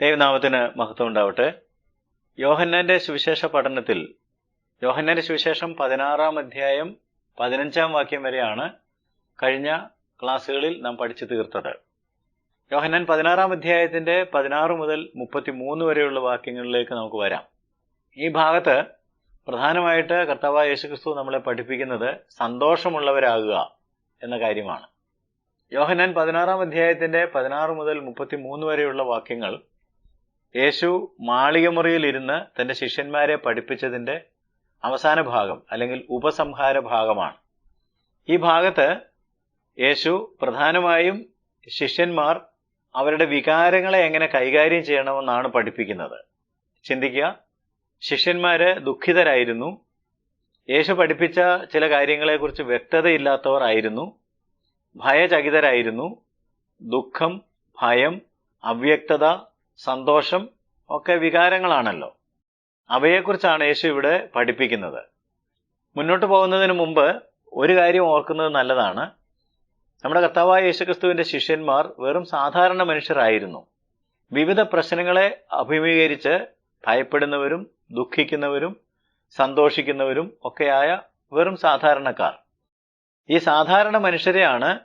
ദൈവനാമത്തിന് മഹത്വം ഉണ്ടാവട്ടെ. യോഹന്നാന്റെ സുവിശേഷ പഠനത്തിൽ യോഹന്നാന്റെ സുവിശേഷം പതിനാറാം അധ്യായം പതിനഞ്ചാം വാക്യം വരെയാണ് കഴിഞ്ഞ ക്ലാസ്സുകളിൽ നാം പഠിച്ചു തീർത്തത്. യോഹന്നാൻ പതിനാറാം അധ്യായത്തിന്റെ പതിനാറ് മുതൽ മുപ്പത്തിമൂന്ന് വരെയുള്ള വാക്യങ്ങളിലേക്ക് നമുക്ക് വരാം. ഈ ഭാഗത്ത് പ്രധാനമായിട്ട് കർത്താവായ യേശുക്രിസ്തു നമ്മളെ പഠിപ്പിക്കുന്നത് സന്തോഷമുള്ളവരാകുക എന്ന കാര്യമാണ്. യോഹന്നാൻ പതിനാറാം അധ്യായത്തിന്റെ പതിനാറ് മുതൽ മുപ്പത്തിമൂന്ന് വരെയുള്ള വാക്യങ്ങൾ യേശു മാളികമുറിയിൽ ഇരുന്ന് തന്റെ ശിഷ്യന്മാരെ പഠിപ്പിച്ചതിന്റെ അവസാന ഭാഗം അല്ലെങ്കിൽ ഉപസംഹാര ഭാഗമാണ്. ഈ ഭാഗത്ത് യേശു പ്രധാനമായും ശിഷ്യന്മാർ അവരുടെ വികാരങ്ങളെ എങ്ങനെ കൈകാര്യം ചെയ്യണമെന്നാണ് പഠിപ്പിക്കുന്നത്. ചിന്തിക്കുക ശിഷ്യന്മാര് ദുഃഖിതരായിരുന്നു. യേശു പഠിപ്പിച്ച ചില കാര്യങ്ങളെക്കുറിച്ച് വ്യക്തതയില്ലാത്തവർ ആയിരുന്നു. ഭയചകിതരായിരുന്നു. ദുഃഖം ഭയം അവ്യക്തത സന്തോഷം ഒക്കെ വികാരങ്ങളാണല്ലോ. അവയെക്കുറിച്ചാണ് യേശു ഇവിടെ പഠിപ്പിക്കുന്നത്. മുന്നോട്ട് പോകുന്നതിന് മുമ്പ് ഒരു കാര്യം ഓർക്കുന്നത് നല്ലതാണ്. നമ്മുടെ കർത്താവായ യേശുക്രിസ്തുവിന്റെ ശിഷ്യന്മാർ വെറും സാധാരണ മനുഷ്യരായിരുന്നു. വിവിധ പ്രശ്നങ്ങളെ അഭിമുഖീകരിച്ച് ഭയപ്പെടുന്നവരും ദുഃഖിക്കുന്നവരും സന്തോഷിക്കുന്നവരും ഒക്കെയായ വെറും സാധാരണക്കാർ. ഈ സാധാരണ മനുഷ്യരെയാണ്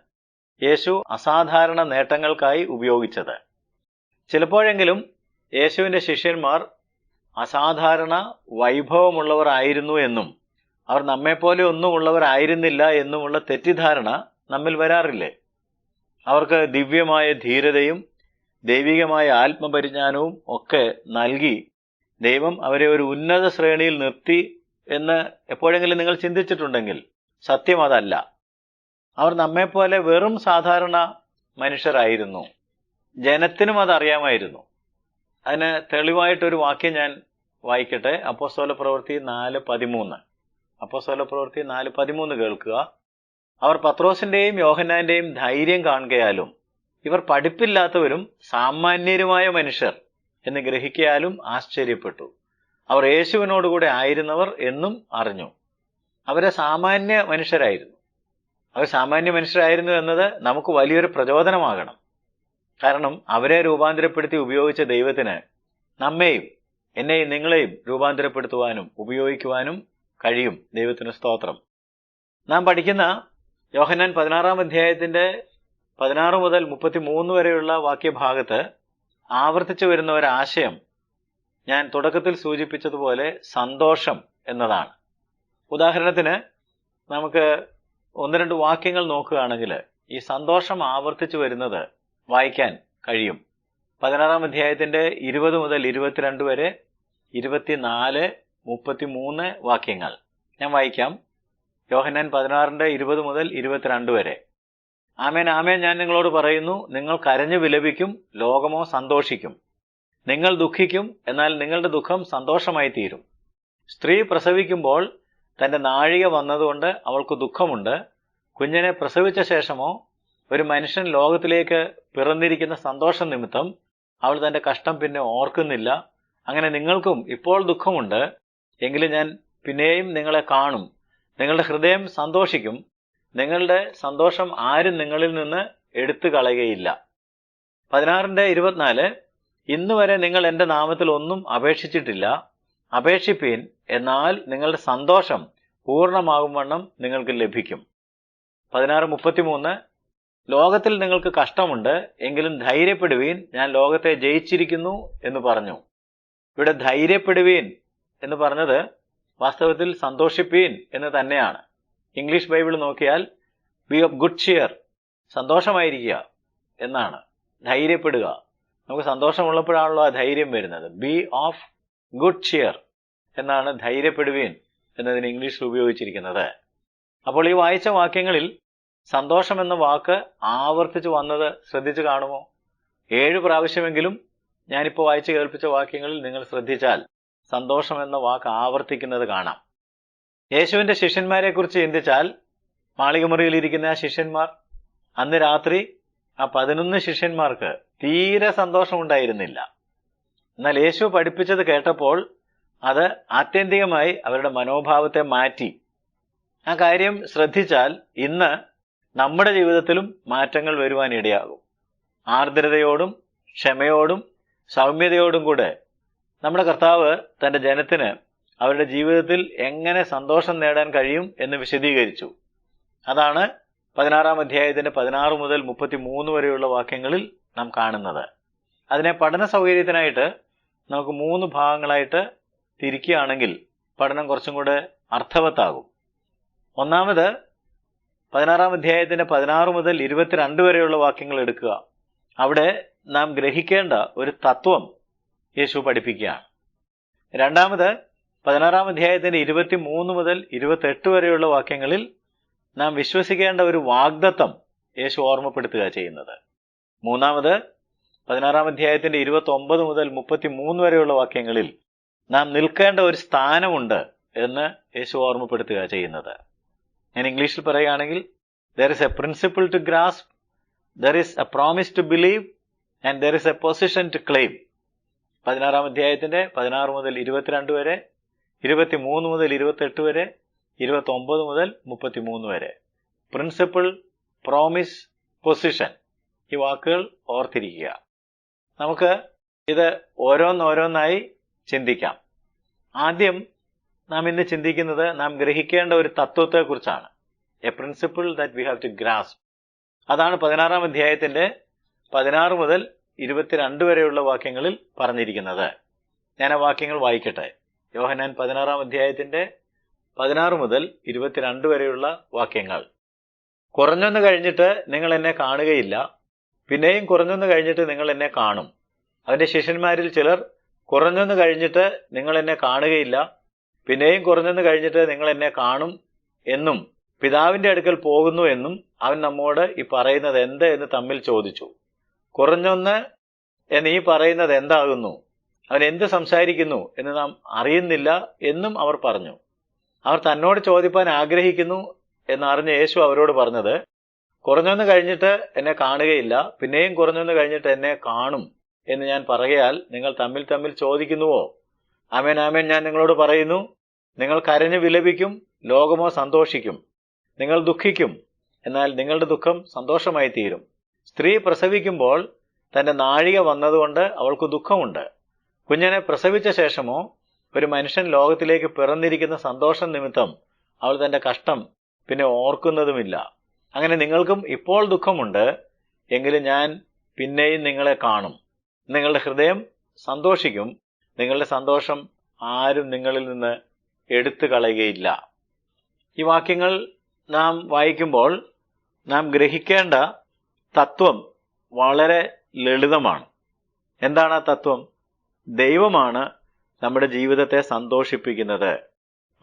യേശു അസാധാരണ നേട്ടങ്ങൾക്കായി ഉപയോഗിച്ചത്. ചിലപ്പോഴെങ്കിലും യേശുവിന്റെ ശിഷ്യന്മാർ അസാധാരണ വൈഭവമുള്ളവർ ആയിരുന്നു എന്നും അവർ നമ്മെപ്പോലെ ഒന്നും ഉള്ളവരായിരുന്നില്ല എന്നുമുള്ള തെറ്റിദ്ധാരണ നമ്മിൽ വരാറില്ലേ? അവർക്ക് ദിവ്യമായ ധീരതയും ദൈവികമായ ആത്മപരിജ്ഞാനവും ഒക്കെ നൽകി ദൈവം അവരെ ഒരു ഉന്നത ശ്രേണിയിൽ നിർത്തി എന്ന് എപ്പോഴെങ്കിലും നിങ്ങൾ ചിന്തിച്ചിട്ടുണ്ടെങ്കിൽ സത്യം അതല്ല. അവർ നമ്മെപ്പോലെ വെറും സാധാരണ മനുഷ്യരായിരുന്നു. ജനത്തിനും അത് അറിയാമായിരുന്നു. അതിന് തെളിവായിട്ടൊരു വാക്യം ഞാൻ വായിക്കട്ടെ. അപ്പോസ്തോല പ്രവൃത്തി നാല് പതിമൂന്ന്. അപ്പോസ്തോല പ്രവൃത്തി നാല് പതിമൂന്ന് കേൾക്കുക. അവർ പത്രോസിന്റെയും യോഹന്നാന്റെയും ധൈര്യം കാണുകയാലും ഇവർ പഠിപ്പില്ലാത്തവരും സാമാന്യരുമായ മനുഷ്യർ എന്ന് ഗ്രഹിക്കാലും ആശ്ചര്യപ്പെട്ടു. അവർ യേശുവിനോടുകൂടെ ആയിരുന്നവർ എന്നും അറിഞ്ഞു. അവരെ സാമാന്യ മനുഷ്യരായിരുന്നു. അവർ സാമാന്യ മനുഷ്യരായിരുന്നു എന്നത് നമുക്ക് വലിയൊരു പ്രചോദനമാകണം. കാരണം അവരെ രൂപാന്തരപ്പെടുത്തി ഉപയോഗിച്ച ദൈവത്തിന് നമ്മെയും എന്നെയും നിങ്ങളെയും രൂപാന്തരപ്പെടുത്തുവാനും ഉപയോഗിക്കുവാനും കഴിയും ദൈവത്തിന് സ്തോത്രം. നാം പഠിക്കുന്ന യോഹന്നാൻ പതിനാറാം അധ്യായത്തിന്റെ പതിനാറ് മുതൽ മുപ്പത്തി മൂന്ന് വരെയുള്ള വാക്യഭാഗത്ത് ആവർത്തിച്ചു വരുന്ന ഒരാശയം ഞാൻ തുടക്കത്തിൽ സൂചിപ്പിച്ചതുപോലെ സന്തോഷം എന്നതാണ്. ഉദാഹരണത്തിന് നമുക്ക് ഒന്ന് രണ്ട് വാക്യങ്ങൾ നോക്കുകയാണെങ്കിൽ ഈ സന്തോഷം ആവർത്തിച്ചു വരുന്നത് വായിക്കാൻ കഴിയും. പതിനാറാം അധ്യായത്തിന്റെ ഇരുപത് മുതൽ ഇരുപത്തിരണ്ട് വരെ ഇരുപത്തിനാല് മുപ്പത്തിമൂന്ന് വാക്യങ്ങൾ. ഞാൻ വായിക്കാം. യോഹന്നാൻ പതിനാറിന്റെ ഇരുപത് മുതൽ ഇരുപത്തിരണ്ട് വരെ. ആമേൻ ആമേൻ ഞാൻ നിങ്ങളോട് പറയുന്നു നിങ്ങൾ കരഞ്ഞു വിലപിക്കും ലോകമോ സന്തോഷിക്കും. നിങ്ങൾ ദുഃഖിക്കും എന്നാൽ നിങ്ങളുടെ ദുഃഖം സന്തോഷമായി തീരും സ്ത്രീ പ്രസവിക്കുമ്പോൾ തന്റെ നാഴിക വന്നതുകൊണ്ട് അവൾക്ക് ദുഃഖമുണ്ട്. കുഞ്ഞിനെ പ്രസവിച്ച ശേഷമോ ഒരു മനുഷ്യൻ ലോകത്തിലേക്ക് പിറന്നിരിക്കുന്ന സന്തോഷം നിമിത്തം അവൾ തന്റെ കഷ്ടം പിന്നെ ഓർക്കുന്നില്ല. അങ്ങനെ നിങ്ങൾക്കും ഇപ്പോൾ ദുഃഖമുണ്ട്. എങ്കിലും ഞാൻ പിന്നെയും നിങ്ങളെ കാണും. നിങ്ങളുടെ ഹൃദയം സന്തോഷിക്കും. നിങ്ങളുടെ സന്തോഷം ആരും നിങ്ങളിൽ നിന്ന് എടുത്തു കളയുകയില്ല. പതിനാറിന്റെ ഇരുപത്തിനാല് ഇന്ന് വരെ നിങ്ങൾ എന്റെ നാമത്തിൽ ഒന്നും അപേക്ഷിച്ചിട്ടില്ല. അപേക്ഷിപ്പീൻ എന്നാൽ നിങ്ങളുടെ സന്തോഷം പൂർണമാകും വണ്ണം നിങ്ങൾക്ക് ലഭിക്കും. പതിനാറ് മുപ്പത്തിമൂന്ന് ലോകത്തിൽ നിങ്ങൾക്ക് കഷ്ടമുണ്ട് എങ്കിലും ധൈര്യപ്പെടുവീൻ. ഞാൻ ലോകത്തെ ജയിച്ചിരിക്കുന്നു എന്ന് പറഞ്ഞു. ഇവിടെ ധൈര്യപ്പെടുവീൻ എന്ന് പറഞ്ഞത് വാസ്തവത്തിൽ സന്തോഷിപ്പീൻ എന്ന് തന്നെയാണ്. ഇംഗ്ലീഷ് ബൈബിൾ നോക്കിയാൽ ബി ഓഫ് ഗുഡ് ഷിയർ സന്തോഷമായിരിക്കുക എന്നാണ്. ധൈര്യപ്പെടുക. നമുക്ക് സന്തോഷമുള്ളപ്പോഴാണല്ലോ ആ ധൈര്യം വരുന്നത്. ബി ഓഫ് ഗുഡ് ഷിയർ എന്നാണ് ധൈര്യപ്പെടുവീൻ എന്നതിന് ഇംഗ്ലീഷിൽ ഉപയോഗിച്ചിരിക്കുന്നത്. അപ്പോൾ ഈ വായിച്ച വാക്യങ്ങളിൽ സന്തോഷം എന്ന വാക്ക് ആവർത്തിച്ച് വന്നത് ശ്രദ്ധിച്ചു കാണുമോ? ഏഴ് പ്രാവശ്യമെങ്കിലും ഞാനിപ്പോൾ വായിച്ചു കേൾപ്പിച്ച വാക്യങ്ങളിൽ നിങ്ങൾ ശ്രദ്ധിച്ചാൽ സന്തോഷം എന്ന വാക്ക് ആവർത്തിക്കുന്നത് കാണാം. യേശുവിന്റെ ശിഷ്യന്മാരെ കുറിച്ച് ചിന്തിച്ചാൽ മാളികമുറിയിൽ ഇരിക്കുന്ന ആ ശിഷ്യന്മാർ അന്ന് രാത്രി ആ പതിനൊന്ന് ശിഷ്യന്മാർക്ക് തീരെ സന്തോഷമുണ്ടായിരുന്നില്ല. എന്നാൽ യേശു പഠിപ്പിച്ചത് കേട്ടപ്പോൾ അത് ആത്യന്തികമായി അവരുടെ മനോഭാവത്തെ മാറ്റി. ആ കാര്യം ശ്രദ്ധിച്ചാൽ ഇന്ന് നമ്മുടെ ജീവിതത്തിലും മാറ്റങ്ങൾ വരുവാൻ ഇടയാകും. ആർദ്രതയോടും ക്ഷമയോടും സൗമ്യതയോടും കൂടെ നമ്മുടെ കർത്താവ് തന്റെ ജനത്തിന് അവരുടെ ജീവിതത്തിൽ എങ്ങനെ സന്തോഷം നേടാൻ കഴിയും എന്ന് വിശദീകരിച്ചു. അതാണ് പതിനാറാം അധ്യായത്തിന്റെ പതിനാറ് മുതൽ മുപ്പത്തി മൂന്ന് വരെയുള്ള വാക്യങ്ങളിൽ നാം കാണുന്നത്. അതിനെ പഠന സൗകര്യത്തിനായിട്ട് നമുക്ക് മൂന്ന് ഭാഗങ്ങളായിട്ട് തിരിക്കുകയാണെങ്കിൽ പഠനം കുറച്ചും കൂടെ അർത്ഥവത്താകും. ഒന്നാമത് പതിനാറാം അധ്യായത്തിന്റെ പതിനാറ് മുതൽ ഇരുപത്തിരണ്ട് വരെയുള്ള വാക്യങ്ങൾ എടുക്കുക. അവിടെ നാം ഗ്രഹിക്കേണ്ട ഒരു തത്വം യേശു പഠിപ്പിക്കുകയാണ്. രണ്ടാമത് പതിനാറാം അധ്യായത്തിന്റെ ഇരുപത്തി മൂന്ന് മുതൽ ഇരുപത്തെട്ട് വരെയുള്ള വാക്യങ്ങളിൽ നാം വിശ്വസിക്കേണ്ട ഒരു വാഗ്ദത്തം യേശു ഓർമ്മപ്പെടുത്തുക ചെയ്യുന്നത്. മൂന്നാമത് പതിനാറാം അധ്യായത്തിന്റെ ഇരുപത്തി ഒമ്പത് മുതൽ മുപ്പത്തി മൂന്ന് വരെയുള്ള വാക്യങ്ങളിൽ നാം നിൽക്കേണ്ട ഒരു സ്ഥാനമുണ്ട് എന്ന് യേശു ഓർമ്മപ്പെടുത്തുക ചെയ്യുന്നത്. ഞാൻ ഇംഗ്ലീഷിൽ പറയുകയാണെങ്കിൽ there is a principle to grasp there is a promise to believe and there is a position to claim പതിനാറാം അധ്യായത്തിന്റെ പതിനാറ് മുതൽ ഇരുപത്തിരണ്ട് വരെ ഇരുപത്തി മൂന്ന് മുതൽ ഇരുപത്തെട്ട് വരെ ഇരുപത്തി ഒമ്പത് മുതൽ മുപ്പത്തി മൂന്ന് വരെ. പ്രിൻസിപ്പിൾ പ്രോമിസ് പൊസിഷൻ ഈ വാക്കുകൾ ഓർത്തിരിക്കുക. നമുക്ക് ഇത് ഓരോന്നോരോന്നായി ചിന്തിക്കാം. ആദ്യം നാം ഇന്ന് ചിന്തിക്കുന്നത് നാം ഗ്രഹിക്കേണ്ട ഒരു തത്വത്തെക്കുറിച്ചാണ്. A principle that we have to grasp അതാണ് പതിനാറാം അധ്യായത്തിന്റെ പതിനാറ് മുതൽ ഇരുപത്തിരണ്ട് വരെയുള്ള വാക്യങ്ങളിൽ പറഞ്ഞിരിക്കുന്നത്. ഞാൻ ആ വാക്യങ്ങൾ വായിക്കട്ടെ. യോഹനാൻ പതിനാറാം അധ്യായത്തിന്റെ പതിനാറ് മുതൽ ഇരുപത്തിരണ്ട് വരെയുള്ള വാക്യങ്ങൾ. കുറഞ്ഞൊന്ന് കഴിഞ്ഞിട്ട് നിങ്ങൾ എന്നെ കാണുകയില്ല. പിന്നെയും കുറഞ്ഞൊന്ന് കഴിഞ്ഞിട്ട് നിങ്ങൾ എന്നെ കാണും. അവന്റെ ശിഷ്യന്മാരിൽ ചിലർ കുറഞ്ഞൊന്ന് കഴിഞ്ഞിട്ട് നിങ്ങൾ എന്നെ കാണുകയില്ല. പിന്നെയും കുറഞ്ഞെന്ന് കഴിഞ്ഞിട്ട് നിങ്ങൾ എന്നെ കാണും എന്നും പിതാവിന്റെ അടുക്കൽ പോകുന്നു എന്നും അവൻ നമ്മോട് ഈ പറയുന്നത് എന്ത് എന്ന് തമ്മിൽ ചോദിച്ചു. കുറഞ്ഞൊന്ന് എന്ന് ഈ പറയുന്നത് എന്താകുന്നു? അവൻ എന്ത് സംസാരിക്കുന്നു എന്ന് നാം അറിയുന്നില്ല എന്നും അവർ പറഞ്ഞു. അവർ തന്നോട് ചോദിപ്പാൻ ആഗ്രഹിക്കുന്നു എന്നറിഞ്ഞ യേശു അവരോട് പറഞ്ഞത് കുറഞ്ഞൊന്ന് കഴിഞ്ഞിട്ട് എന്നെ കാണുകയില്ല പിന്നെയും കുറഞ്ഞൊന്ന് കഴിഞ്ഞിട്ട് എന്നെ കാണും എന്ന് ഞാൻ പറയാൽ നിങ്ങൾ തമ്മിൽ തമ്മിൽ ചോദിക്കുന്നുവോ? ആമേൻ ആമേൻ. ഞാൻ നിങ്ങളോട് പറയുന്നു നിങ്ങൾ കരഞ്ഞു വിലപിക്കും ലോകമോ സന്തോഷിക്കും. നിങ്ങൾ ദുഃഖിക്കും എന്നാൽ നിങ്ങളുടെ ദുഃഖം സന്തോഷമായി തീരും സ്ത്രീ പ്രസവിക്കുമ്പോൾ തന്റെ നാഴിക വന്നതുകൊണ്ട് അവൾക്ക് ദുഃഖമുണ്ട്. കുഞ്ഞിനെ പ്രസവിച്ച ശേഷമോ ഒരു മനുഷ്യൻ ലോകത്തിലേക്ക് പിറന്നിരിക്കുന്ന സന്തോഷം നിമിത്തം അവൾ തന്റെ കഷ്ടം പിന്നെ ഓർക്കുന്നതുമില്ല. അങ്ങനെ നിങ്ങൾക്കും ഇപ്പോൾ ദുഃഖമുണ്ട് എങ്കിലും ഞാൻ പിന്നെയും നിങ്ങളെ കാണും. നിങ്ങളുടെ ഹൃദയം സന്തോഷിക്കും നിങ്ങളുടെ സന്തോഷം ആരും നിങ്ങളിൽ നിന്ന് എടുത്തു കളയുകയില്ല. ഈ വാക്യങ്ങൾ നാം വായിക്കുമ്പോൾ നാം ഗ്രഹിക്കേണ്ട തത്വം വളരെ ലളിതമാണ്. എന്താണ് ആ തത്വം? ദൈവമാണ് നമ്മുടെ ജീവിതത്തെ സന്തോഷിപ്പിക്കുന്നത്.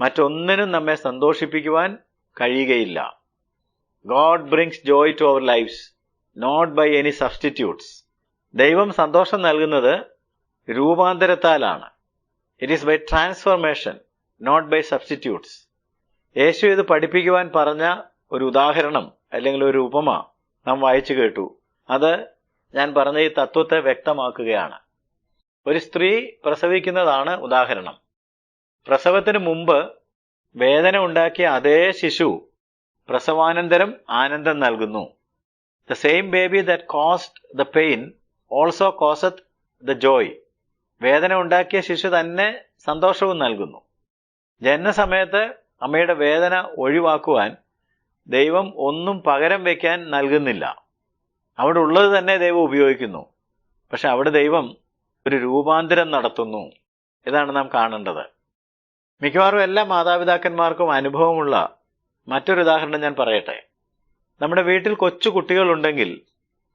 മറ്റൊന്നിനും നമ്മെ സന്തോഷിപ്പിക്കുവാൻ കഴിയുകയില്ല. God brings joy to our lives not by any substitutes ദൈവം സന്തോഷം നൽകുന്നത് രൂപാന്തരത്താലാണ്. It is by transformation not by substitutes യേശു ഇത് പഠിപ്പിക്കുവാൻ പറഞ്ഞ ഒരു ഉദാഹരണം അല്ലെങ്കിൽ ഒരു ഉപമ നാം വായിച്ചു കേട്ടു. അത് ഞാൻ പറഞ്ഞ ഈ തത്വത്തെ വ്യക്തമാക്കുകയാണ്. ഒരു സ്ത്രീ പ്രസവിക്കുന്നതാണ് ഉദാഹരണം. പ്രസവത്തിന് മുമ്പ് വേദന ഉണ്ടാക്കിയ അതേ ശിശു പ്രസവാനന്തരം ആനന്ദം നൽകുന്നു. The same baby that caused the pain also caused the joy വേദന ഉണ്ടാക്കിയ ശിശു തന്നെ സന്തോഷവും നൽകുന്നു. ജനനസമയത്ത് അമ്മയുടെ വേദന ഒഴിവാക്കുവാൻ ദൈവം ഒന്നും പകരം വയ്ക്കാൻ നൽകുന്നില്ല. അവിടെ ഉള്ളത് തന്നെ ദൈവം ഉപയോഗിക്കുന്നു. പക്ഷെ അവിടെ ദൈവം ഒരു രൂപാന്തരം നടത്തുന്നു. ഇതാണ് നാം കാണേണ്ടത്. മിക്കവാറും എല്ലാ മാതാപിതാക്കന്മാർക്കും അനുഭവമുള്ള മറ്റൊരു ഉദാഹരണം ഞാൻ പറയട്ടെ. നമ്മുടെ വീട്ടിൽ കൊച്ചു കുട്ടികളുണ്ടെങ്കിൽ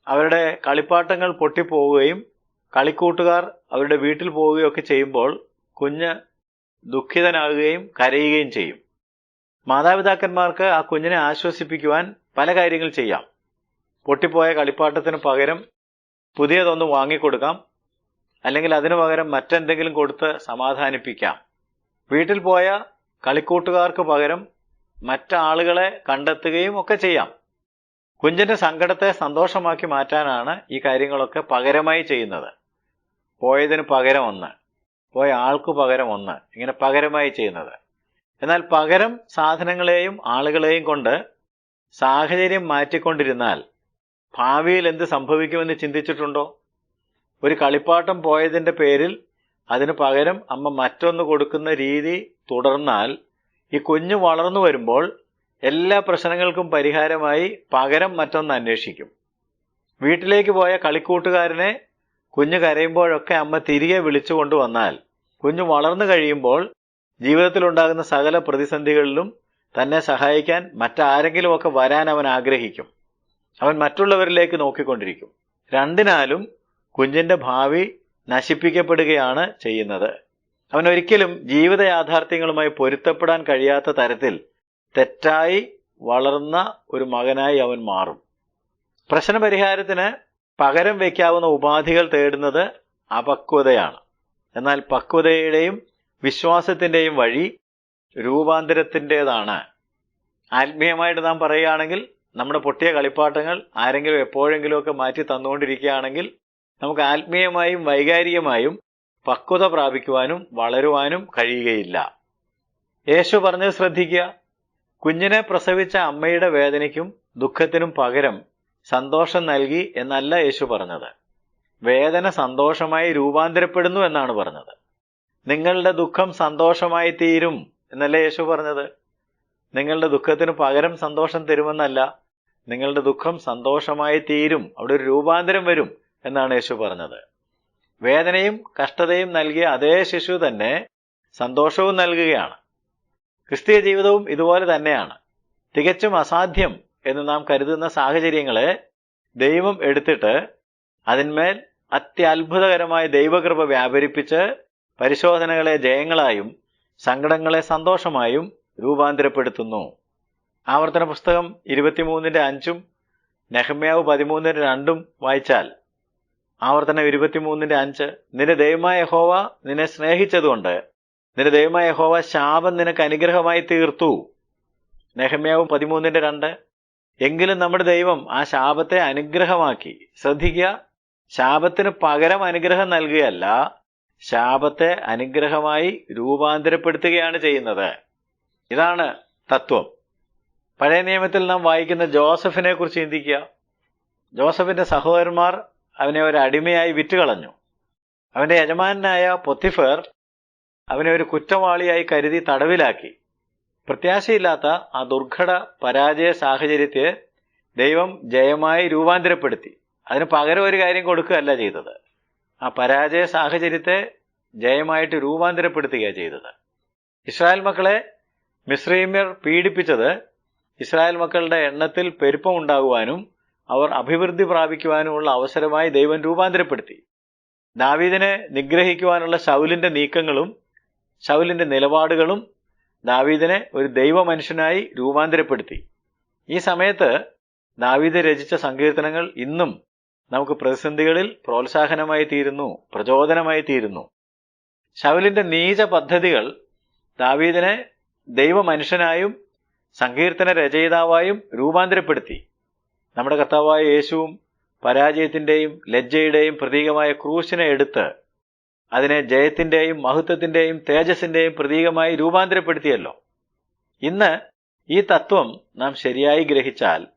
അവരുടെ കളിപ്പാട്ടങ്ങൾ പൊട്ടിപ്പോവുകയും കളിക്കൂട്ടുകാർ അവരുടെ വീട്ടിൽ പോവുകയൊക്കെ ചെയ്യുമ്പോൾ കുഞ്ഞ് ദുഃഖിതനാകുകയും കരയുകയും ചെയ്യും. മാതാപിതാക്കന്മാർക്ക് ആ കുഞ്ഞിനെ ആശ്വസിപ്പിക്കുവാൻ പല കാര്യങ്ങൾ ചെയ്യാം. പൊട്ടിപ്പോയ കളിപ്പാട്ടത്തിന് പകരം പുതിയതൊന്ന് വാങ്ങിക്കൊടുക്കാം. അല്ലെങ്കിൽ അതിനു പകരം മറ്റെന്തെങ്കിലും കൊടുത്ത് സമാധാനിപ്പിക്കാം. വീട്ടിൽ പോയ കളിക്കൂട്ടുകാർക്ക് പകരം മറ്റാളുകളെ കണ്ടെത്തുകയും ഒക്കെ ചെയ്യാം. കുഞ്ഞിന്റെ സങ്കടത്തെ സന്തോഷമാക്കി മാറ്റാനാണ് ഈ കാര്യങ്ങളൊക്കെ പകരമായി ചെയ്യുന്നത്. പോയതിന് പകരം ഒന്ന് പോയ ആൾക്ക് പകരം ഒന്ന് ഇങ്ങനെ പകരമായി ചെയ്യുന്നത്. എന്നാൽ പകരം സാധനങ്ങളെയും ആളുകളെയും കൊണ്ട് സാഹചര്യം മാറ്റിക്കൊണ്ടിരുന്നാൽ ഭാവിയിൽ എന്ത് സംഭവിക്കുമെന്ന് ചിന്തിച്ചിട്ടുണ്ടോ? ഒരു കളിപ്പാട്ടം പോയതിന്റെ പേരിൽ അതിന് പകരം അമ്മ മറ്റൊന്ന് കൊടുക്കുന്ന രീതി തുടർന്നാൽ ഈ കുഞ്ഞ് വളർന്നു വരുമ്പോൾ എല്ലാ പ്രശ്നങ്ങൾക്കും പരിഹാരമായി പകരം മറ്റൊന്ന് അന്വേഷിക്കും. വീട്ടിലേക്ക് പോയ കളിക്കൂട്ടുകാരനെ കുഞ്ഞ് കരയുമ്പോഴൊക്കെ അമ്മ തിരികെ വിളിച്ചു കൊണ്ടുവന്നാൽ കുഞ്ഞ് വളർന്നു കഴിയുമ്പോൾ ജീവിതത്തിലുണ്ടാകുന്ന സകല പ്രതിസന്ധികളിലും തന്നെ സഹായിക്കാൻ മറ്റാരെങ്കിലുമൊക്കെ വരാൻ അവൻ ആഗ്രഹിക്കും. അവൻ മറ്റുള്ളവരിലേക്ക് നോക്കിക്കൊണ്ടിരിക്കും. രണ്ടിനാലും കുഞ്ഞിന്റെ ഭാവി നശിപ്പിക്കപ്പെടുകയാണ് ചെയ്യുന്നത്. അവൻ ഒരിക്കലും ജീവിത യാഥാർത്ഥ്യങ്ങളുമായി പൊരുത്തപ്പെടാൻ കഴിയാത്ത തരത്തിൽ തെറ്റായി വളർന്ന ഒരു മകനായി അവൻ മാറും. പ്രശ്നപരിഹാരത്തിന് പകരം വയ്ക്കാവുന്ന ഉപാധികൾ തേടുന്നത് അപക്വതയാണ്. എന്നാൽ പക്വതയുടെയും വിശ്വാസത്തിന്റെയും വഴി രൂപാന്തരത്തിന്റെതാണ് ആത്മീയമായിട്ട് നാം പറയുകയാണെങ്കിൽ നമ്മുടെ പൊട്ടിയ കളിപ്പാട്ടങ്ങൾ ആരെങ്കിലും എപ്പോഴെങ്കിലുമൊക്കെ മാറ്റി തന്നുകൊണ്ടിരിക്കുകയാണെങ്കിൽ നമുക്ക് ആത്മീയമായും വൈകാരികമായും പക്വത പ്രാപിക്കുവാനും വളരുവാനും കഴിയുകയില്ല. യേശു പറഞ്ഞത് ശ്രദ്ധിക്കുക. കുഞ്ഞിനെ പ്രസവിച്ച അമ്മയുടെ വേദനയ്ക്കും ദുഃഖത്തിനും പകരം സന്തോഷം നൽകി എന്നല്ല യേശു പറഞ്ഞത്. വേദന സന്തോഷമായി രൂപാന്തരപ്പെടുന്നു എന്നാണ് പറഞ്ഞത്. നിങ്ങളുടെ ദുഃഖം സന്തോഷമായി തീരും എന്നല്ല യേശു പറഞ്ഞത്? നിങ്ങളുടെ ദുഃഖത്തിന് പകരം സന്തോഷം തരുമെന്നല്ല നിങ്ങളുടെ ദുഃഖം സന്തോഷമായി തീരും അവിടെ ഒരു രൂപാന്തരം വരും എന്നാണ് യേശു പറഞ്ഞത്. വേദനയും കഷ്ടതയും നൽകിയ അതേ ശിശു തന്നെ സന്തോഷവും നൽകുകയാണ്. ക്രിസ്തീയ ജീവിതവും ഇതുപോലെ തന്നെയാണ്. തികച്ചും അസാധ്യം എന്ന് നാം കരുതുന്ന സാഹചര്യങ്ങളെ ദൈവം എടുത്തിട്ട് അതിന്മേൽ അത്യത്ഭുതകരമായ ദൈവകൃപ വ്യാപരിപ്പിച്ച് പരിശോധനകളെ ജയങ്ങളായും സങ്കടങ്ങളെ സന്തോഷമായും രൂപാന്തരപ്പെടുത്തുന്നു. ആവർത്തന പുസ്തകം ഇരുപത്തിമൂന്നിന്റെ അഞ്ചും നെഹമ്യാവ് പതിമൂന്നിന്റെ രണ്ടും വായിച്ചാൽ ആവർത്തനം ഇരുപത്തിമൂന്നിന്റെ അഞ്ച് നിന്റെ ദൈവമായ ഹോവ നിന്നെ സ്നേഹിച്ചതുകൊണ്ട് നിന്റെ ദൈവമായ ഹോവ ശാപം നിനക്ക് അനുഗ്രഹമായി തീർത്തു. നെഹമ്യാവ് പതിമൂന്നിന്റെ രണ്ട് എങ്കിലും നമ്മുടെ ദൈവം ആ ശാപത്തെ അനുഗ്രഹമാക്കി. ശ്രദ്ധിക്കുക ശാപത്തിന് പകരം അനുഗ്രഹം നൽകുകയല്ല ശാപത്തെ അനുഗ്രഹമായി രൂപാന്തരപ്പെടുത്തുകയാണ് ചെയ്യുന്നത്. ഇതാണ് തത്വം. പഴയ നിയമത്തിൽ നാം വായിക്കുന്ന ജോസഫിനെ കുറിച്ച് ചിന്തിക്കുക. ജോസഫിന്റെ സഹോദരന്മാർ അവനെ ഒരു അടിമയായി വിറ്റുകളഞ്ഞു. അവന്റെ യജമാനായ പൊത്തിഫർ അവനെ ഒരു കുറ്റവാളിയായി കരുതി തടവിലാക്കി. പ്രത്യാശയില്ലാത്ത ആ ദുർഘട പരാജയ സാഹചര്യത്തെ ദൈവം ജയമായി രൂപാന്തരപ്പെടുത്തി. അതിന് പകരം ഒരു കാര്യം കൊടുക്കുകയല്ല ചെയ്തത്. ആ പരാജയ സാഹചര്യത്തെ ജയമായിട്ട് രൂപാന്തരപ്പെടുത്തുകയാണ് ചെയ്തത്. ഇസ്രായേൽ മക്കളെ മിശ്രീമ്യർ പീഡിപ്പിച്ചത് ഇസ്രായേൽ മക്കളുടെ എണ്ണത്തിൽ പെരുപ്പം ഉണ്ടാകുവാനും അവർ അഭിവൃദ്ധി പ്രാപിക്കുവാനുമുള്ള അവസരമായി ദൈവം രൂപാന്തരപ്പെടുത്തി. ദാവീദിനെ നിഗ്രഹിക്കുവാനുള്ള ശൗലിന്റെ നീക്കങ്ങളും ശൗലിന്റെ നിലപാടുകളും ദാവീദിനെ ഒരു ദൈവ മനുഷ്യനായി രൂപാന്തരപ്പെടുത്തി. ഈ സമയത്ത് ദാവീദ് രചിച്ച സങ്കീർത്തനങ്ങൾ ഇന്നും നമുക്ക് പ്രതിസന്ധികളിൽ പ്രോത്സാഹനമായി തീരുന്നു പ്രചോദനമായി തീരുന്നു. ശൗലിന്റെ നീച പദ്ധതികൾ ദാവീദിനെ ദൈവ മനുഷ്യനായും സങ്കീർത്തന രചയിതാവായും രൂപാന്തരപ്പെടുത്തി. നമ്മുടെ കർത്താവായ യേശുവും പരാജയത്തിന്റെയും ലജ്ജയുടെയും പ്രതീകമായ ക്രൂശിനെ എടുത്ത് അതിനെ ജയത്തിന്റെയും മഹത്വത്തിന്റെയും തേജസ്സിന്റെയും പ്രതീകമായി രൂപാന്തരപ്പെടുത്തിയല്ലോ. ഇന്ന് ഈ തത്വം നാം ശരിയായി ഗ്രഹിച്ചാൽ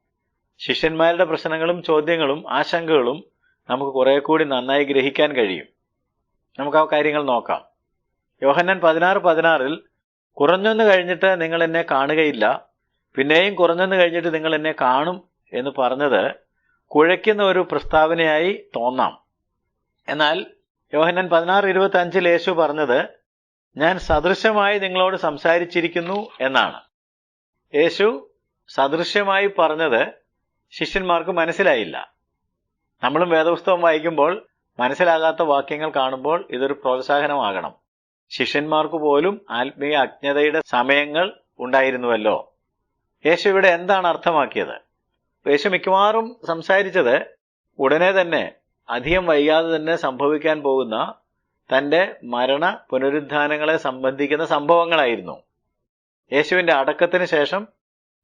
ശിഷ്യന്മാരുടെ പ്രശ്നങ്ങളും ചോദ്യങ്ങളും ആശങ്കകളും നമുക്ക് കുറെ കൂടി നന്നായി ഗ്രഹിക്കാൻ കഴിയും. നമുക്ക് ആ കാര്യങ്ങൾ നോക്കാം. യോഹന്നാൻ പതിനാറ് പതിനാറിൽ കുറഞ്ഞൊന്ന് കഴിഞ്ഞിട്ട് നിങ്ങൾ എന്നെ കാണുകയില്ല പിന്നെയും കുറഞ്ഞൊന്ന് കഴിഞ്ഞിട്ട് നിങ്ങൾ എന്നെ കാണും എന്ന് പറഞ്ഞത് കുഴയ്ക്കുന്ന ഒരു പ്രസ്താവനയായി തോന്നാം. എന്നാൽ യോഹന്നാൻ പതിനാറ് ഇരുപത്തി അഞ്ചിൽ യേശു പറഞ്ഞത് ഞാൻ സദൃശമായി നിങ്ങളോട് സംസാരിച്ചിരിക്കുന്നു എന്നാണ്. യേശു സദൃശ്യമായി പറഞ്ഞത് ശിഷ്യന്മാർക്ക് മനസ്സിലായില്ല. നമ്മളും വേദപുസ്തകം വായിക്കുമ്പോൾ മനസ്സിലാകാത്ത വാക്യങ്ങൾ കാണുമ്പോൾ ഇതൊരു പ്രോത്സാഹനമാകണം. ശിഷ്യന്മാർക്ക് പോലും ആത്മീയ അജ്ഞതയുടെ സമയങ്ങൾ ഉണ്ടായിരുന്നുവല്ലോ. യേശു ഇവിടെ എന്താണ് അർത്ഥമാക്കിയത്? യേശു മിക്കവാറും സംസാരിച്ചത് ഉടനെ തന്നെ അധികം വൈകാതെ തന്നെ സംഭവിക്കാൻ പോകുന്ന തന്റെ മരണ പുനരുദ്ധാനങ്ങളെ സംബന്ധിക്കുന്ന സംഭവങ്ങളായിരുന്നു. യേശുവിന്റെ അടക്കത്തിന് ശേഷം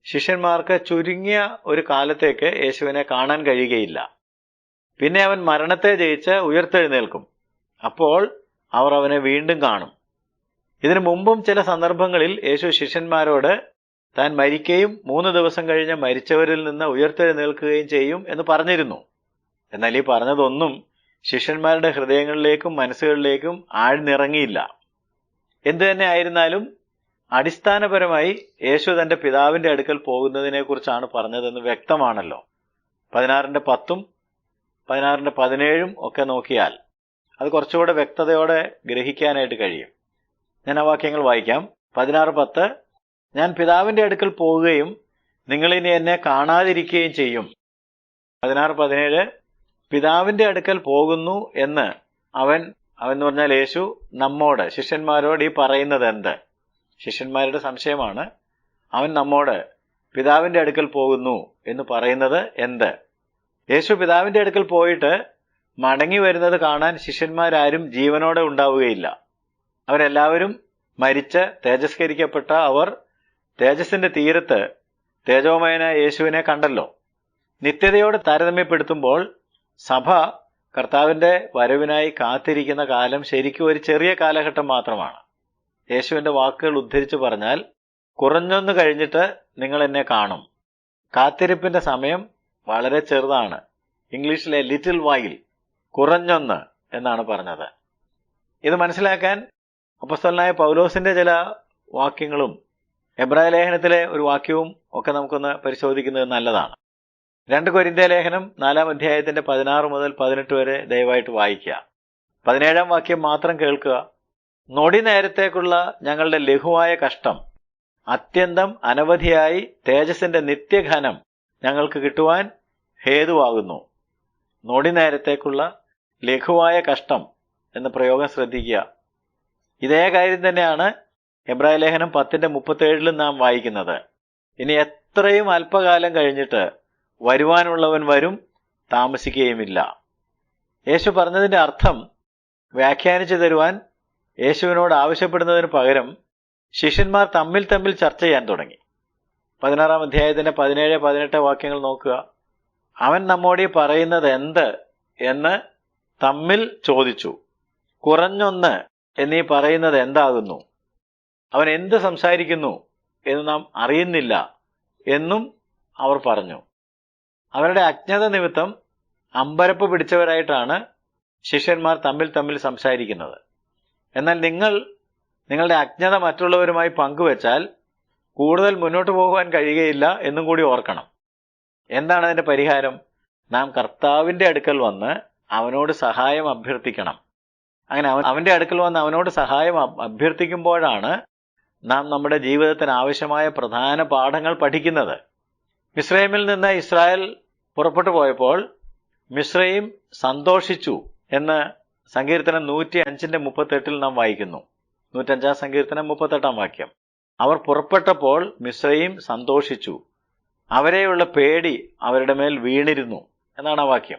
ശിഷ്യന്മാർക്ക് ചുരുങ്ങിയ ഒരു കാലത്തേക്ക് യേശുവിനെ കാണാൻ കഴിയുകയില്ല. പിന്നെ അവൻ മരണത്തെ ജയിച്ച് ഉയർത്തെഴുന്നേൽക്കും. അപ്പോൾ അവർ അവനെ വീണ്ടും കാണും. ഇതിനു മുമ്പും ചില സന്ദർഭങ്ങളിൽ യേശു ശിഷ്യന്മാരോട് താൻ മരിക്കുകയും മൂന്ന് ദിവസം കഴിഞ്ഞ് മരിച്ചവരിൽ നിന്ന് ഉയർത്തെഴുന്നേൽക്കുകയും ചെയ്യും എന്ന് പറഞ്ഞിരുന്നു. എന്നാൽ ഈ പറഞ്ഞതൊന്നും ശിഷ്യന്മാരുടെ ഹൃദയങ്ങളിലേക്കും മനസ്സുകളിലേക്കും ആഴ്ന്നിറങ്ങിയില്ല. എന്തു തന്നെ ആയിരുന്നാലും അടിസ്ഥാനപരമായി യേശു തന്റെ പിതാവിന്റെ അടുക്കൽ പോകുന്നതിനെ കുറിച്ചാണ് പറഞ്ഞതെന്ന് വ്യക്തമാണല്ലോ. പതിനാറിന്റെ പത്തും പതിനാറിന്റെ പതിനേഴും ഒക്കെ നോക്കിയാൽ അത് കുറച്ചുകൂടെ വ്യക്തതയോടെ ഗ്രഹിക്കാനായിട്ട് കഴിയും. ഞാൻ ആ വാക്യങ്ങൾ വായിക്കാം. പതിനാറ് പത്ത് ഞാൻ പിതാവിന്റെ അടുക്കൽ പോവുകയും നിങ്ങളിനി എന്നെ കാണാതിരിക്കുകയും ചെയ്യും. പതിനാറ് പതിനേഴ് പിതാവിന്റെ അടുക്കൽ പോകുന്നു എന്ന് അവൻ അവൻ എന്ന് പറഞ്ഞാൽ യേശു നമ്മോട് ശിഷ്യന്മാരോട് ഈ പറയുന്നത് എന്ത്? ശിഷ്യന്മാരുടെ സംശയമാണ്. അവൻ നമ്മോട് പിതാവിന്റെ അടുക്കൽ പോകുന്നു എന്ന് പറയുന്നത് എന്ത്? യേശു പിതാവിന്റെ അടുക്കൽ പോയിട്ട് മടങ്ങി വരുന്നത് കാണാൻ ശിഷ്യന്മാരാരും ജീവനോടെ ഉണ്ടാവുകയില്ല. അവരെല്ലാവരും മരിച്ച് തേജസ്കരിക്കപ്പെട്ട അവർ തേജസ്സിന്റെ തീരത്ത് തേജോമയനായ യേശുവിനെ കണ്ടല്ലോ. നിത്യതയോട് താരതമ്യപ്പെടുത്തുമ്പോൾ സഭ കർത്താവിന്റെ വരവിനായി കാത്തിരിക്കുന്ന കാലം ശരിക്കും ഒരു ചെറിയ കാലഘട്ടം മാത്രമാണ്. യേശുവിന്റെ വാക്കുകൾ ഉദ്ധരിച്ചു പറഞ്ഞാൽ കുറഞ്ഞൊന്ന് കഴിഞ്ഞിട്ട് നിങ്ങൾ എന്നെ കാണും. കാത്തിരിപ്പിന്റെ സമയം വളരെ ചെറുതാണ്. ഇംഗ്ലീഷിലെ ലിറ്റിൽ വായിൽ കുറഞ്ഞൊന്ന് എന്നാണ് പറഞ്ഞത്. ഇത് മനസ്സിലാക്കാൻ അപ്പസ്തലനായ പൗലോസിന്റെ ചില വാക്യങ്ങളും എബ്രായ ലേഖനത്തിലെ ഒരു വാക്യവും ഒക്കെ നമുക്കൊന്ന് പരിശോധിക്കുന്നത് നല്ലതാണ്. രണ്ട് കൊരിന്ത ലേഖനം നാലാം അധ്യായത്തിന്റെ പതിനാറ് മുതൽ പതിനെട്ട് വരെ ദയവായിട്ട് വായിക്കുക. പതിനേഴാം വാക്യം മാത്രം കേൾക്കുക. നൊടി നേരത്തേക്കുള്ള ഞങ്ങളുടെ ലഘുവായ കഷ്ടം അത്യന്തം അനവധിയായി തേജസിന്റെ നിത്യഘനം ഞങ്ങൾക്ക് കിട്ടുവാൻ ഹേതുവാകുന്നു. നൊടി നേരത്തേക്കുള്ള ലഘുവായ കഷ്ടം എന്ന പ്രയോഗം ശ്രദ്ധിക്കുക. ഇതേ കാര്യം തന്നെയാണ് എബ്രായ ലേഖനം പത്തിന്റെ മുപ്പത്തേഴിലും നാം വായിക്കുന്നത്. ഇനി എത്രയും അല്പകാലം കഴിഞ്ഞിട്ട് വരുവാനുള്ളവൻ വരും താമസിക്കുകയുമില്ല. യേശു പറഞ്ഞതിന്റെ അർത്ഥം വ്യാഖ്യാനിച്ചു തരുവാൻ യേശുവിനോട് ആവശ്യപ്പെടുന്നതിന് പകരം ശിഷ്യന്മാർ തമ്മിൽ തമ്മിൽ ചർച്ച ചെയ്യാൻ തുടങ്ങി. പതിനാറാം അധ്യായത്തിന്റെ പതിനേഴ് പതിനെട്ട് വാക്യങ്ങൾ നോക്കുക. അവൻ നമ്മോട് പറയുന്നത് എന്ത് എന്ന് തമ്മിൽ ചോദിച്ചു. കുറഞ്ഞൊന്ന് എന്നീ പറയുന്നത് എന്താകുന്നു? അവൻ എന്ത് സംസാരിക്കുന്നു എന്ന് നാം അറിയുന്നില്ല എന്നും അവർ പറഞ്ഞു. അവരുടെ അജ്ഞത നിമിത്തം അമ്പരപ്പ് പിടിച്ചവരായിട്ടാണ് ശിഷ്യന്മാർ തമ്മിൽ തമ്മിൽ സംസാരിക്കുന്നത്. എന്നാൽ നിങ്ങൾ നിങ്ങളുടെ അജ്ഞത മറ്റുള്ളവരുമായി പങ്കുവച്ചാൽ കൂടുതൽ മുന്നോട്ട് പോകുവാൻ കഴിയുകയില്ല എന്നും കൂടി ഓർക്കണം. എന്താണ് അതിന്റെ പരിഹാരം? നാം കർത്താവിന്റെ അടുക്കൽ വന്ന് അവനോട് സഹായം അഭ്യർത്ഥിക്കണം. അങ്ങനെ അവൻ അവന്റെ അടുക്കൽ വന്ന് അവനോട് സഹായം അഭ്- അഭ്യർത്ഥിക്കുമ്പോഴാണ് നാം നമ്മുടെ ജീവിതത്തിന് ആവശ്യമായ പ്രധാന പാഠങ്ങൾ പഠിക്കുന്നത്. മിസ്രൈമിൽ നിന്ന് ഇസ്രായേൽ പുറപ്പെട്ടു പോയപ്പോൾ മിശ്രയും സന്തോഷിച്ചു എന്ന് സങ്കീർത്തനം നൂറ്റി അഞ്ചിന്റെ മുപ്പത്തെട്ടിൽ നാം വായിക്കുന്നു. നൂറ്റഞ്ചാം സങ്കീർത്തനം മുപ്പത്തെട്ടാം വാക്യം. അവർ പുറപ്പെട്ടപ്പോൾ മിശ്രയും സന്തോഷിച്ചു. അവരെയുള്ള പേടി അവരുടെ മേൽ വീണിരുന്നു എന്നാണ് ആ വാക്യം.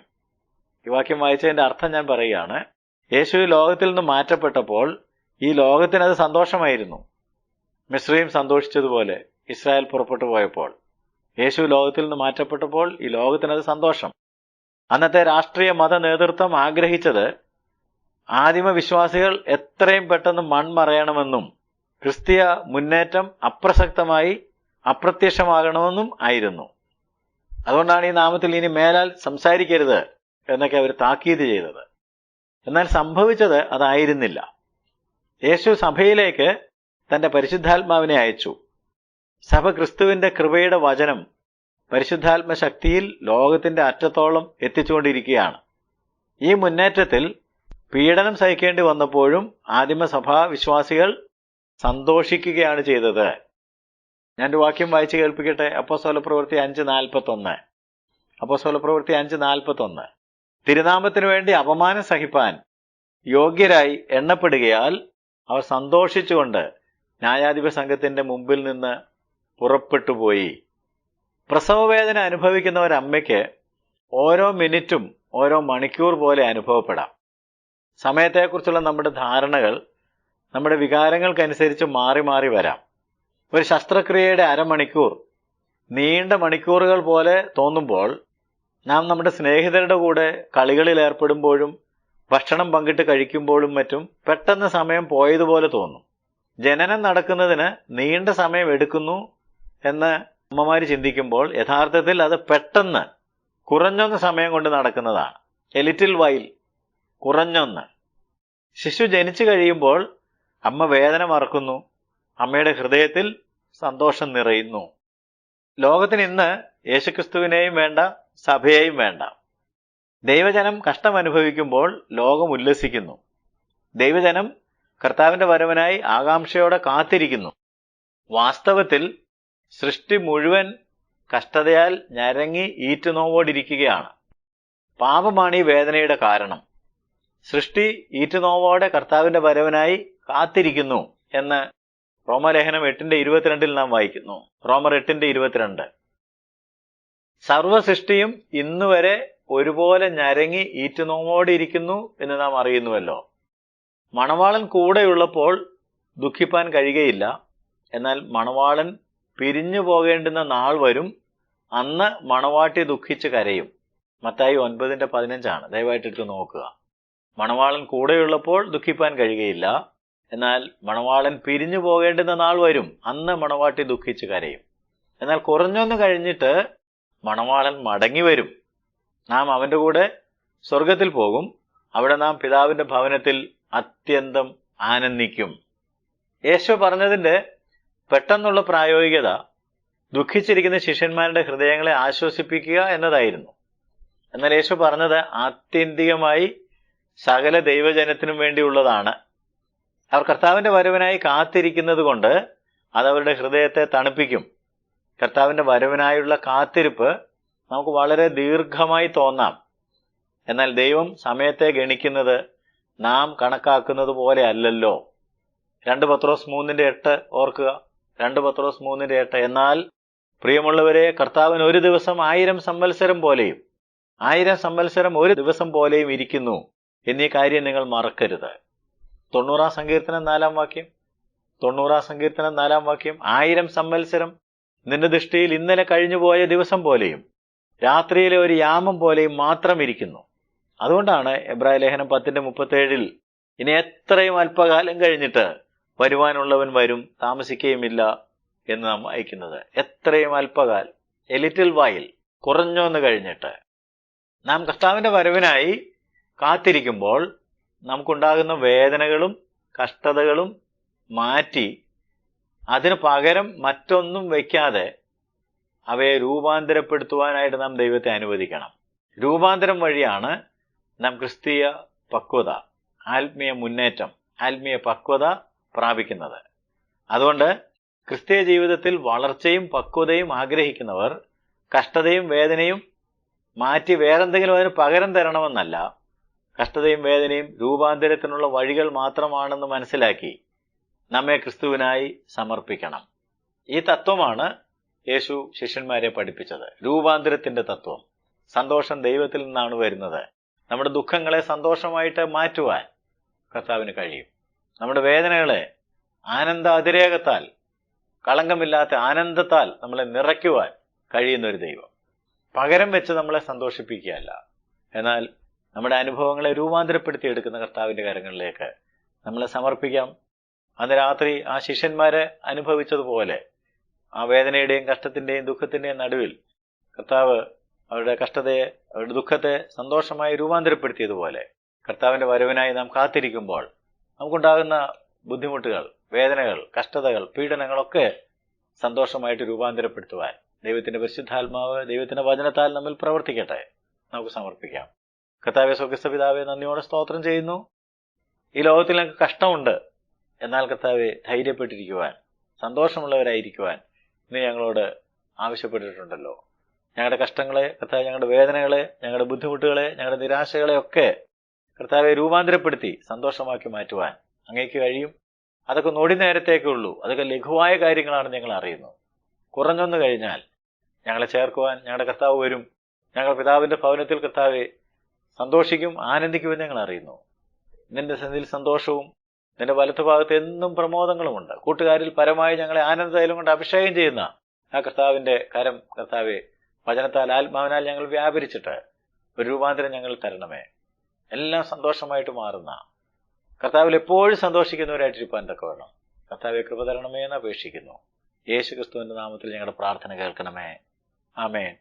ഈ വാക്യം വായിച്ചതിന്റെ അർത്ഥം ഞാൻ പറയുകയാണ്. യേശു ഈ ലോകത്തിൽ നിന്ന് മാറ്റപ്പെട്ടപ്പോൾ ഈ ലോകത്തിനത് സന്തോഷമായിരുന്നു. മിശ്രയും സന്തോഷിച്ചതുപോലെ ഇസ്രായേൽ പുറപ്പെട്ടു പോയപ്പോൾ. യേശു ലോകത്തിൽ നിന്ന് മാറ്റപ്പെട്ടപ്പോൾ ഈ ലോകത്തിനത് സന്തോഷം. അന്നത്തെ രാഷ്ട്രീയ മത നേതൃത്വം ആഗ്രഹിച്ചത് ആദിമ വിശ്വാസികൾ എത്രയും പെട്ടെന്ന് മൺമറയണമെന്നും ക്രിസ്തീയ മുന്നേറ്റം അപ്രസക്തമായി അപ്രത്യക്ഷമാകണമെന്നും ആയിരുന്നു. അതുകൊണ്ടാണ് ഈ നാമത്തിൽ ഇനി മേലാൽ സംസാരിക്കരുത് എന്നൊക്കെ അവർ താക്കീത് ചെയ്തത്. എന്നാൽ സംഭവിച്ചത് അതായിരുന്നില്ല. യേശു സഭയിലേക്ക് തന്റെ പരിശുദ്ധാത്മാവിനെ അയച്ചു. സഭ ക്രിസ്തുവിന്റെ കൃപയുടെ വചനം പരിശുദ്ധാത്മ ശക്തിയിൽ ലോകത്തിന്റെ അറ്റത്തോളം എത്തിച്ചുകൊണ്ടിരിക്കുകയാണ്. ഈ മുന്നേറ്റത്തിൽ പീഡനം സഹിക്കേണ്ടി വന്നപ്പോഴും ആദിമസഭാ വിശ്വാസികൾ സന്തോഷിക്കുകയാണ് ചെയ്തത്. ഞാൻ ഒരു വാക്യം വായിച്ച് കേൾപ്പിക്കട്ടെ? അപ്പോസ്തല പ്രവൃത്തി അഞ്ച് നാൽപ്പത്തി ഒന്ന് അപ്പോസ്തല പ്രവൃത്തി അഞ്ച് നാൽപ്പത്തി ഒന്ന് തിരുനാമത്തിനു വേണ്ടി അപമാനം സഹിപ്പാൻ യോഗ്യരായി എണ്ണപ്പെടുകയാൽ അവർ സന്തോഷിച്ചുകൊണ്ട് ന്യായാധിപ സംഘത്തിന്റെ മുമ്പിൽ നിന്ന് പുറപ്പെട്ടുപോയി പ്രസവവേദന അനുഭവിക്കുന്ന ഒരമ്മയ്ക്ക് ഓരോ മിനിറ്റും ഓരോ മണിക്കൂർ പോലെ അനുഭവപ്പെടാം. സമയത്തെക്കുറിച്ചുള്ള നമ്മുടെ ധാരണകൾ നമ്മുടെ വികാരങ്ങൾക്കനുസരിച്ച് മാറി മാറി വരാം. ഒരു ശസ്ത്രക്രിയയുടെ അരമണിക്കൂർ നീണ്ട മണിക്കൂറുകൾ പോലെ തോന്നുമ്പോൾ നാം നമ്മുടെ സ്നേഹിതരുടെ കൂടെ കളികളിൽ ഏർപ്പെടുമ്പോഴും ഭക്ഷണം പങ്കിട്ട് കഴിക്കുമ്പോഴും മറ്റും പെട്ടെന്ന് സമയം പോയതുപോലെ തോന്നും. ജനനം നടക്കുന്നതിന് നീണ്ട സമയം എടുക്കുന്നു എന്ന് അമ്മമാർ ചിന്തിക്കുമ്പോൾ യഥാർത്ഥത്തിൽ അത് പെട്ടെന്ന് കുറഞ്ഞൊന്ന് സമയം കൊണ്ട് നടക്കുന്നതാണ്. എലിറ്റിൽ ലിറ്റിൽ വൈൽ കുറഞ്ഞൊന്ന്. ശിശു ജനിച്ചു കഴിയുമ്പോൾ അമ്മ വേദന മറക്കുന്നു. അമ്മയുടെ ഹൃദയത്തിൽ സന്തോഷം നിറയുന്നു. ലോകത്തിന് ഇന്ന് യേശുക്രിസ്തുവിനെയും വേണ്ട സഭയെയും വേണ്ട. ദൈവജനം കഷ്ടം അനുഭവിക്കുമ്പോൾ ലോകം ഉല്ലസിക്കുന്നു. ദൈവജനം കർത്താവിന്റെ വരവനായി ആകാംക്ഷയോടെ കാത്തിരിക്കുന്നു. വാസ്തവത്തിൽ സൃഷ്ടി മുഴുവൻ കഷ്ടതയാൽ ഞരങ്ങി ഈറ്റുനോവോടിരിക്കുകയാണ്. പാപമാണ് ഈ വേദനയുടെ കാരണം. സൃഷ്ടി ഈറ്റുനോവോടെ കർത്താവിന്റെ വരവനായി കാത്തിരിക്കുന്നു എന്ന് റോമലേഖനം എട്ടിന്റെ ഇരുപത്തിരണ്ടിൽ നാം വായിക്കുന്നു. റോമർ എട്ടിന്റെ ഇരുപത്തിരണ്ട്. സർവ സൃഷ്ടിയും ഇന്നുവരെ ഒരുപോലെ ഞരങ്ങി ഈറ്റുനോവോടിരിക്കുന്നു എന്ന് നാം അറിയുന്നുവല്ലോ. മണവാളൻ കൂടെയുള്ളപ്പോൾ ദുഃഖിപ്പാൻ കഴിയുകയില്ല. എന്നാൽ മണവാളൻ പിരിഞ്ഞു പോകേണ്ടുന്ന നാൾ വരും. അന്ന് മണവാട്ടി ദുഃഖിച്ച് കരയും. മത്തായി ഒൻപതിന്റെ പതിനഞ്ചാണ്. ദയവായിട്ട് എടുത്ത് നോക്കുക. മണവാളൻ കൂടെയുള്ളപ്പോൾ ദുഃഖിപ്പാൻ കഴിയുകയില്ല. എന്നാൽ മണവാളൻ പിരിഞ്ഞു പോകേണ്ടുന്ന നാൾ വരും. അന്ന് മണവാട്ടി ദുഃഖിച്ച് കരയും. എന്നാൽ കുറഞ്ഞൊന്ന് കഴിഞ്ഞിട്ട് മണവാളൻ മടങ്ങി വരും. നാം അവന്റെ കൂടെ സ്വർഗത്തിൽ പോകും. അവിടെ നാം പിതാവിന്റെ ഭവനത്തിൽ അത്യന്തം ആനന്ദിക്കും. യേശു പറഞ്ഞതിന്റെ പെട്ടെന്നുള്ള പ്രായോഗികത ദുഃഖിച്ചിരിക്കുന്ന ശിഷ്യന്മാരുടെ ഹൃദയങ്ങളെ ആശ്വസിപ്പിക്കുക എന്നതായിരുന്നു. എന്നാൽ യേശു പറഞ്ഞത് ആത്യന്തികമായി സകല ദൈവജനത്തിനും വേണ്ടിയുള്ളതാണ്. അവർ കർത്താവിന്റെ വരവിനായി കാത്തിരിക്കുന്നത് കൊണ്ട് അത് അവരുടെ ഹൃദയത്തെ തണുപ്പിക്കും. കർത്താവിന്റെ വരവിനായുള്ള കാത്തിരിപ്പ് നമുക്ക് വളരെ ദീർഘമായി തോന്നാം. എന്നാൽ ദൈവം സമയത്തെ ഗണിക്കുന്നത് നാം കണക്കാക്കുന്നത് പോലെ അല്ലല്ലോ. രണ്ട് പത്രോസ് മൂന്നിന്റെ എട്ട് ഓർക്കുക. രണ്ട് പത്രോസ് മൂന്നിന്റെ എട്ട് എന്നാൽ പ്രിയമുള്ളവരെ കർത്താവിന് ഒരു ദിവസം ആയിരം സംവത്സരം പോലെയും ആയിരം സംവത്സരം ഒരു ദിവസം പോലെയും ഇരിക്കുന്നു. എന്നീ കാര്യം നിങ്ങൾ മറക്കരുത്. തൊണ്ണൂറാം സങ്കീർത്തനം നാലാം വാക്യം തൊണ്ണൂറാം സങ്കീർത്തനം നാലാം വാക്യം ആയിരം സംവത്സരം നിന്റെ ദൃഷ്ടിയിൽ ഇന്നലെ കഴിഞ്ഞുപോയ ദിവസം പോലെയും രാത്രിയിലെ ഒരു യാമം പോലെയും മാത്രം ഇരിക്കുന്നു. അതുകൊണ്ടാണ് എബ്രാഹിം ലേഖനം പത്തിന്റെ മുപ്പത്തേഴിൽ ഇനി എത്രയും അല്പകാലം കഴിഞ്ഞിട്ട് വരുവാനുള്ളവൻ വരും താമസിക്കുകയുമില്ല എന്ന് നാം വായിക്കുന്നത്. എത്രയും അല്പകാൽ എലിറ്റിൽ വായിൽ കുറഞ്ഞൊന്ന് കഴിഞ്ഞിട്ട് നാം കർത്താവിന്റെ വരവിനായി കാത്തിരിക്കുമ്പോൾ നമുക്കുണ്ടാകുന്ന വേദനകളും കഷ്ടതകളും മാറ്റി അതിന് പകരം മറ്റൊന്നും വയ്ക്കാതെ അവയെ രൂപാന്തരപ്പെടുത്തുവാനായിട്ട് നാം ദൈവത്തെ അനുവദിക്കണം. രൂപാന്തരം വഴിയാണ് നാം ക്രിസ്തീയ പക്വത ആത്മീയ മുന്നേറ്റം ആത്മീയ പക്വത പ്രാപിക്കുന്നത്. അതുകൊണ്ട് ക്രിസ്തീയ ജീവിതത്തിൽ വളർച്ചയും പക്വതയും ആഗ്രഹിക്കുന്നവർ കഷ്ടതയും വേദനയും മാറ്റി വേറെന്തെങ്കിലും അതിന് പകരം തരണമെന്നല്ല. കഷ്ടതയും വേദനയും രൂപാന്തരത്തിനുള്ള വഴികൾ മാത്രമാണെന്ന് മനസ്സിലാക്കി നമ്മെ ക്രിസ്തുവിനായി സമർപ്പിക്കണം. ഈ തത്വമാണ് യേശു ശിഷ്യന്മാരെ പഠിപ്പിച്ചത്. രൂപാന്തരത്തിന്റെ തത്വം. സന്തോഷം ദൈവത്തിൽ നിന്നാണ് വരുന്നത്. നമ്മുടെ ദുഃഖങ്ങളെ സന്തോഷമായിട്ട് മാറ്റുവാൻ കർത്താവിന് കഴിയും. നമ്മുടെ വേദനകളെ ആനന്ദ അതിരേകത്താൽ കളങ്കമില്ലാത്ത ആനന്ദത്താൽ നമ്മളെ നിറയ്ക്കുവാൻ കഴിയുന്ന ഒരു ദൈവം. പകരം വെച്ച് നമ്മളെ സന്തോഷിപ്പിക്കുകയല്ല. എന്നാൽ നമ്മുടെ അനുഭവങ്ങളെ രൂപാന്തരപ്പെടുത്തി എടുക്കുന്ന കർത്താവിന്റെ കാര്യങ്ങളിലേക്ക് നമ്മളെ സമർപ്പിക്കാം. അന്ന് രാത്രി ആ ശിഷ്യന്മാരെ അനുഭവിച്ചതുപോലെ ആ വേദനയുടെയും കഷ്ടത്തിന്റെയും ദുഃഖത്തിന്റെയും നടുവിൽ കർത്താവ് അവരുടെ കഷ്ടതയെ അവരുടെ ദുഃഖത്തെ സന്തോഷമായി രൂപാന്തരപ്പെടുത്തിയതുപോലെ കർത്താവിന്റെ വരവിനായി നാം കാത്തിരിക്കുമ്പോൾ നമുക്കുണ്ടാകുന്ന ബുദ്ധിമുട്ടുകൾ വേദനകൾ കഷ്ടതകൾ പീഡനങ്ങളൊക്കെ സന്തോഷമായിട്ട് രൂപാന്തരപ്പെടുത്തുവാൻ ദൈവത്തിന്റെ പരിശുദ്ധാത്മാവ് ദൈവത്തിന്റെ വചനത്താൽ നമ്മിൽ പ്രവർത്തിക്കട്ടെ. നമുക്ക് സമർപ്പിക്കാം. കർത്താവെ സ്വർഗസ്ഥ പിതാവെ നന്ദിയോടെ സ്തോത്രം ചെയ്യുന്നു. ഈ ലോകത്തിൽ ഞങ്ങൾക്ക് കഷ്ടമുണ്ട്. എന്നാൽ കർത്താവെ ധൈര്യപ്പെട്ടിരിക്കുവാൻ സന്തോഷമുള്ളവരായിരിക്കുവാൻ ഇന്ന് ഞങ്ങളോട് ആവശ്യപ്പെട്ടിട്ടുണ്ടല്ലോ. ഞങ്ങളുടെ കഷ്ടങ്ങളെ കർത്താവ് ഞങ്ങളുടെ വേദനകളെ ഞങ്ങളുടെ ബുദ്ധിമുട്ടുകളെ ഞങ്ങളുടെ നിരാശകളെ ഒക്കെ കർത്താവെ രൂപാന്തരപ്പെടുത്തി സന്തോഷമാക്കി മാറ്റുവാൻ അങ്ങേക്ക് കഴിയും. അതൊക്കെ നൊടി നേരത്തേക്കേ ഉള്ളൂ. അതൊക്കെ ലഘുവായ കാര്യങ്ങളാണ് ഞങ്ങൾ അറിയുന്നു കുറഞ്ഞൊന്നു കഴിഞ്ഞാൽ ഞങ്ങളെ ചേർക്കുവാൻ ഞങ്ങളുടെ കർത്താവ് വരും. ഞങ്ങൾ പിതാവിന്റെ ഭവനത്തിൽ കർത്താവെ സന്തോഷിക്കും ആനന്ദിക്കുമെന്ന് ഞങ്ങൾ അറിയുന്നു. നിന്റെ സന്നിധിയിൽ സന്തോഷവും നിന്റെ വലത്തുഭാഗത്ത് എന്നും പ്രമോദങ്ങളുമുണ്ട്. കൂട്ടുകാരിൽ പരമായി ഞങ്ങളെ ആനന്ദതൈലം കൊണ്ട് അഭിഷേകം ചെയ്യുന്ന ആ കർത്താവിന്റെ കരം കർത്താവെ വചനത്താൽ ആത്മാവിനാൽ ഞങ്ങൾ വ്യാപരിച്ചിട്ട് ഒരു രൂപാന്തരം ഞങ്ങൾ തരണമേ. എല്ലാം സന്തോഷമായിട്ട് മാറുന്ന. കർത്താവിൽ എപ്പോഴും സന്തോഷിക്കുന്നവരായിട്ടിരിക്കാൻ തക്ക വേണം കർത്താവെ കൃപ തരണമേ എന്ന് അപേക്ഷിക്കുന്നു. യേശു ക്രിസ്തുവിന്റെ നാമത്തിൽ ഞങ്ങളുടെ പ്രാർത്ഥന കേൾക്കണമേ. ആമേൻ.